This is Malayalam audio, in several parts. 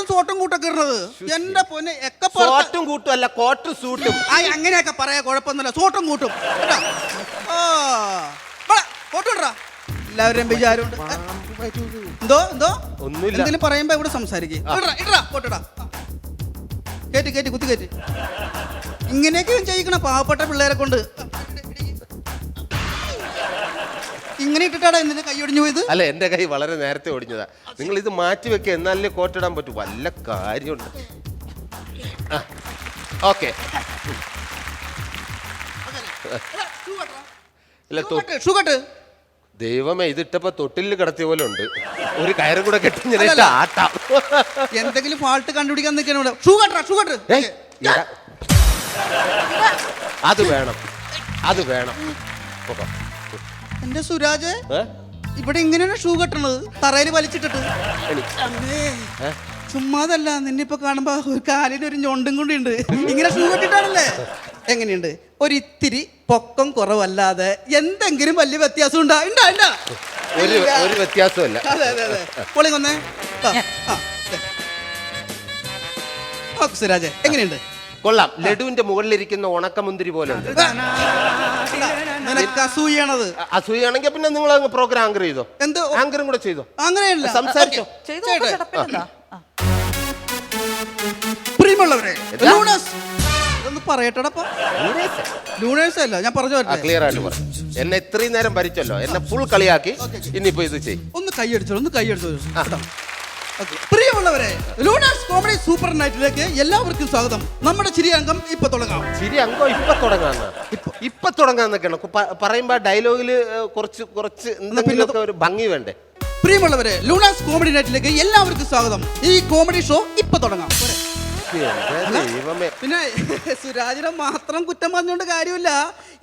എപ്പോഴും സോട്ടും കൂട്ടൊക്കെ ഇടുന്നത്? എന്റെ പൊന്നെ ഒക്കെ പുറത്ത്- ഷോർട്ടും കൂട്ടും അല്ല കോട്ടും സൂട്ടും. ആ അങ്ങനെയൊക്കെ പറയാ കുഴപ്പമൊന്നുമില്ല. സോട്ടും കൂട്ടും. കേട്ടോ? ആ. വാ, ഫോട്ടോ ഇടറാ എല്ലാവരും വിചാരമുണ്ട്. എന്തോ എന്തോ? ഒന്നുമില്ല. എന്തെങ്കിലും പറയുമ്പോ ഇവിടെ സംസാരിക്കേ. ഇടറാ ഇടറാ ഫോട്ടോ കേറ്റി കേറ്റി കുത്തി കേറ്റി. ഇങ്ങനെയൊക്കെ ചെയ്യിക്കണ പാവപ്പെട്ട പിള്ളേരെ കൊണ്ട്. ഇങ്ങനെ ഇട്ടിട്ടാണ് എന്റെ കൈ ഒടിഞ്ഞു പോയത്? അല്ല എന്റെ കൈ വളരെ നേരത്തെ ഒടിഞ്ഞതാ. നിങ്ങൾ ഇത് മാറ്റി വെക്കുക എന്നാലേ കോട്ടിടാൻ പറ്റൂ. വല്ല കാര്യമുണ്ട്. ഓക്കെ. ഇല്ല തൊ- ഷൂ കട്ട് ദൈവമേ ഇതിട്ടപ്പോ തൊട്ടിലിൽ കിടത്തിയ പോലെ ഉണ്ട്. ഒരു കയറും കൂടെ കെട്ടി ഞാൻ ഇട്ട് ആട്ടാം. എന്തെങ്കിലും ഫാൾട്ട് കണ്ടുപിടിക്കാൻ നിൽക്കണം ഇവിടെ. ഷൂ കട്ടറാ ഷൂ കട്ട് ഏയ്, എടാ. അത് വേണം. അത് വേണം. പോകാം. എന്റെ സുരാജ് ഇവിടെ ഇങ്ങനെയാണ് ഷൂ കെട്ടണത് തറയിൽ വലിച്ചിട്ടിട്ട്. ചുമ്മാതല്ല നിന്നെ ഇപ്പൊ കാണുമ്പോ ഒരു കാലിന് ഒരു ഞൊണ്ടും കൂടി ഉണ്ട്. ഇങ്ങനെ ഷൂ കെട്ടിട്ടാണല്ലേ? എങ്ങനെയുണ്ട്? ഒരിത്തിരി പൊക്കം കുറവല്ലാതെ എന്തെങ്കിലും വലിയ വ്യത്യാസം ഉണ്ടാ ഉണ്ടാ ഉണ്ടാ ഒരു ഒരു വ്യത്യാസമല്ല അതെ അതെ വന്നേ. സുരാജ് എങ്ങനെയുണ്ട്? കൊള്ളാം. ലഡുവിന്റെ മുകളിലിരിക്കുന്ന ഉണക്കമുന്തിരി പോലെ ഉണ്ട്. നിനക്ക് അസൂയാണത് അസൂയാണെങ്കിൽ പിന്നെ നിങ്ങൾ അങ്ങ് പ്രോഗ്രാം ആങ്കർ ചെയ്തോ? എന്ത്? ആങ്കറും കൂടെ ചെയ്തോ? അങ്ങനെയല്ല. സംസാരിച്ചോ. പ്രിയമുള്ളവരെ എന്താ? ലൂണസ് ലൂണേഴ്സ്? അല്ല ഞാൻ പറഞ്ഞു ക്ലിയർ ആയിട്ട് പറ. എന്നെ ഇത്രയും നേരം ഭരിച്ചല്ലോ. എന്നെ ഫുൾ കളിയാക്കി. ഇനിയിപ്പോ ഇത് ചെയ്യും. ഒന്ന് കൈയടിച്ചോ ഒന്ന് കൈയടിച്ചോ. പ്രിയമുള്ളവരെ ലൂണാസ് കോമഡി സൂപ്പർ നൈറ്റിലേക്ക് എല്ലാവർക്കും സ്വാഗതം. നമ്മുടെ ചിരി അംഗം ഇപ്പൊ തുടങ്ങാം. ശരി അങ്കോ ഇപ്പൊ തുടങ്ങാന്ന്. ഇപ്പൊ. തുടങ്ങാന്നൊക്കെയാണ്. പ- പറയുമ്പോ ഡയലോഗിൽ കുറച്ച് കുറച്ച് എന്തെങ്കിലുമൊക്കെ ഒരു ഭംഗി വേണ്ടേ? പ്രിയമുള്ളവരെ ലൂണാസ് കോമഡി നൈറ്റിലേക്ക് എല്ലാവർക്കും സ്വാഗതം. ഈ കോമഡി ഷോ ഇപ്പൊ തുടങ്ങാം. പോരെ? എന്റെ ദൈവമേ. പിന്നെ സുരാജിനെ മാത്രം കുറ്റം പറഞ്ഞുകൊണ്ട് കാര്യമില്ല.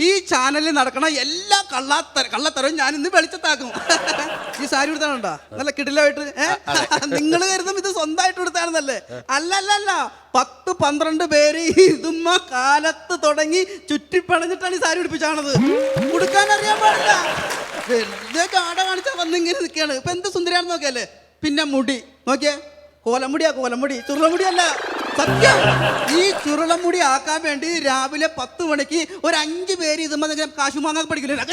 ഈ ചാനലിൽ നടക്കണ എല്ലാ കള്ളാത്തര കള്ളത്തരവും ഞാൻ ഇന്ന് വെളിച്ചത്താക്കും. ഈ സാരി എടുത്താണോണ്ടാ നല്ല കിടിലായിട്ട് നിങ്ങൾ കരുതും ഇത് സ്വന്തമായിട്ട് എടുത്താണെന്നല്ലേ അല്ല അല്ല പത്ത് പന്ത്രണ്ട് പേര് ഈ ഇതുമ്മ കാലത്ത് തുടങ്ങി ചുറ്റിപ്പണഞ്ഞിട്ടാണ് ഈ സാരി ഉടുപ്പിച്ചാണത്. ഉടുക്കാൻ അറിയാൻ പാടില്ല. വെറുതെ കാട കാണിച്ചാൽ വന്നിങ്ങനെ നിൽക്കുകയാണ്. ഇപ്പൊ എന്ത് സുന്ദരിയാണെന്ന് നോക്കിയല്ലേ? പിന്നെ മുടി. നോക്കിയേ. കോലമുടിയാ കോലമുടി. ചുരുളമുടിയല്ല. സത്യം. ഈ ചുരുളമുടി ആക്കാൻ വേണ്ടി രാവിലെ പത്ത് മണിക്ക് ഒരു അഞ്ച് പേര് ഇതുമ്പോ കാശു വാങ്ങാൻ പഠിക്കില്ല?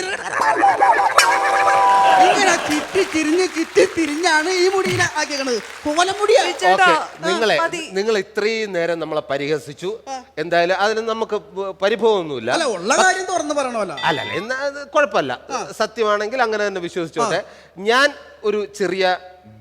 ഇങ്ങനെ ചുറ്റി തിരിഞ്ഞ് ചുറ്റി തിരിഞ്ഞാണ് ഈ മുടിയിനെ ആക്കിയത് കോലമുടിയാ. ചേട്ടാ, ഓക്കെ നിങ്ങളെ മതി. നിങ്ങൾ ഇത്രയും നേരം നമ്മളെ പരിഹസിച്ചു. എന്തായാലും അതിന് നമുക്ക് പരിഭവം പരിഭവമൊന്നുമില്ല. അല്ല ഉള്ള കാര്യം തുറന്നു പറയണമല്ലോ. അല്ല അല്ല എന്നാ അത് കുഴപ്പമില്ല. സത്യമാണെങ്കിൽ അങ്ങനെ തന്നെ വിശ്വസിച്ചോട്ടെ. ഞാൻ ഒരു ചെറിയ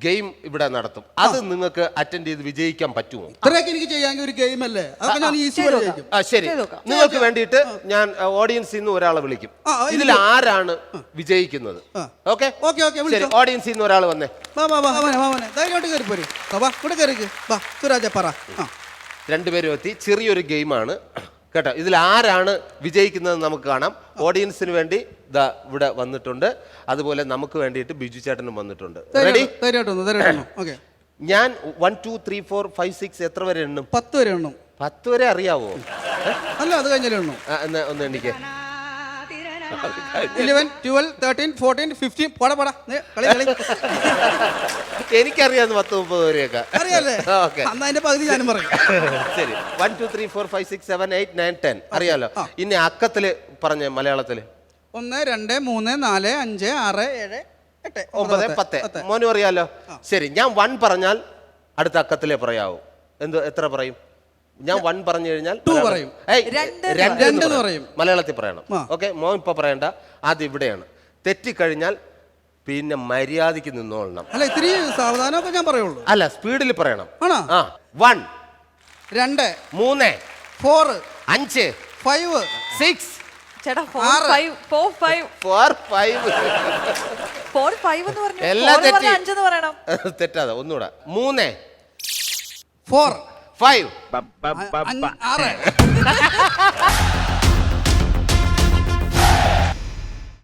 ഗെയിം ഇവിടെ നടത്തും. അത് നിങ്ങൾക്ക് അറ്റൻഡ് ചെയ്ത് വിജയിക്കാൻ പറ്റുമോ? ഇത്രയൊക്കെ എനിക്ക് ചെയ്യാമെങ്കിൽ ഒരു ഗെയിം അല്ലേ? അതൊക്കെ ഞാൻ ഈസി ചെയ്തു നോക്കാം. ആ ശരി. ചെയ്ത് നോക്കാം. നിങ്ങൾക്ക് വേണ്ടിയിട്ട് ഞാൻ ഓഡിയൻസിൽ നിന്ന് ഒരാളെ വിളിക്കും. ആ, ആ, ഇതിൽ ആരാണ് വിജയിക്കുന്നത്? ആ. ഓക്കെ ഓക്കെ ഓക്കെ ശരി വിളിച്ചോ ഓഡിയൻസിൽ നിന്ന് ഒരാൾ വന്നേ. വാ വാ വാ വാ ധൈര്യമായിട്ട് കയറി പോര്. വാ, വാ ഇവിടെ കയറിക്ക് വാ സുരാജ പറ. ആ. രണ്ടുപേരും എത്തി. ചെറിയൊരു ഗെയിമാണ് കേട്ടോ ഇതിൽ ആരാണ് വിജയിക്കുന്നത് നമുക്ക് കാണാം. ഓഡിയൻസിന് വേണ്ടി ഇതാ ഇവിടെ വന്നിട്ടുണ്ട്. അതുപോലെ നമുക്ക് വേണ്ടിയിട്ട് ബിജു ചേട്ടനും വന്നിട്ടുണ്ട്. റെഡി ധൈര്യമായിട്ട് ധൈര്യമായിട്ട് വന്നു ധൈര്യമായിട്ട് വന്നു ഓക്കെ. ഞാൻ one two three four five six എത്ര വരെ എണ്ണും? പത്ത് വരെ എണ്ണും. പത്ത് വരെ അറിയാവോ? അല്ല അത് കഴിഞ്ഞാലേ എണ്ണും. ആ, എന്നാ ഒന്ന് എണ്ണിക്കേ. Eleven twelve thirteen fourteen fifteen പോടാ പോടാ. നീ കളി കളി. എനിക്കറിയാന്ന് പത്ത് മുപ്പത് വരെയൊക്കെ അറിയാലേ ഓക്കെ. അന്ന് അതിന്റെ പകുതി ഞാനും പറയും. ശരി. One two three four five six seven eight nine ten അറിയാലോ. ഇനി അക്കത്തിൽ പറഞ്ഞ മലയാളത്തിൽ. ഒന്ന് രണ്ട് മൂന്ന് നാല് അഞ്ച് ആറ് ഏഴ് എട്ട് ഒമ്പത് പത്ത്. മോനും അറിയാലോ? ശരി ഞാൻ വൺ പറഞ്ഞാൽ അടുത്ത അക്കത്തിലേ പറയാവൂ. എന്ത് എത്ര പറയും? ഞാൻ വൺ പറഞ്ഞു കഴിഞ്ഞാൽ പറയും. രണ്ട് പറയും. മലയാളത്തിൽ പറയണം. ഓക്കെ മോൻ ഇപ്പൊ പറയണ്ട. അത് ഇവിടെയാണ്. തെറ്റിക്കഴിഞ്ഞാൽ പിന്നെ മര്യാദയ്ക്ക് നിന്നോളണം. അല്ല ഇത്തിരി സാവധാനമൊക്കെ ഞാൻ പറയുള്ളൂ. അല്ല സ്പീഡിൽ പറയണം. ആണോ? ആ വൺ രണ്ട് മൂന്ന് ഫോർ അഞ്ച് ഫൈവ് സിക്സ് എല്ലാം തെറ്റാതെ ഒന്നുകൂടെ. മൂന്ന് ഫോർ ഫൈവ് ആറ്.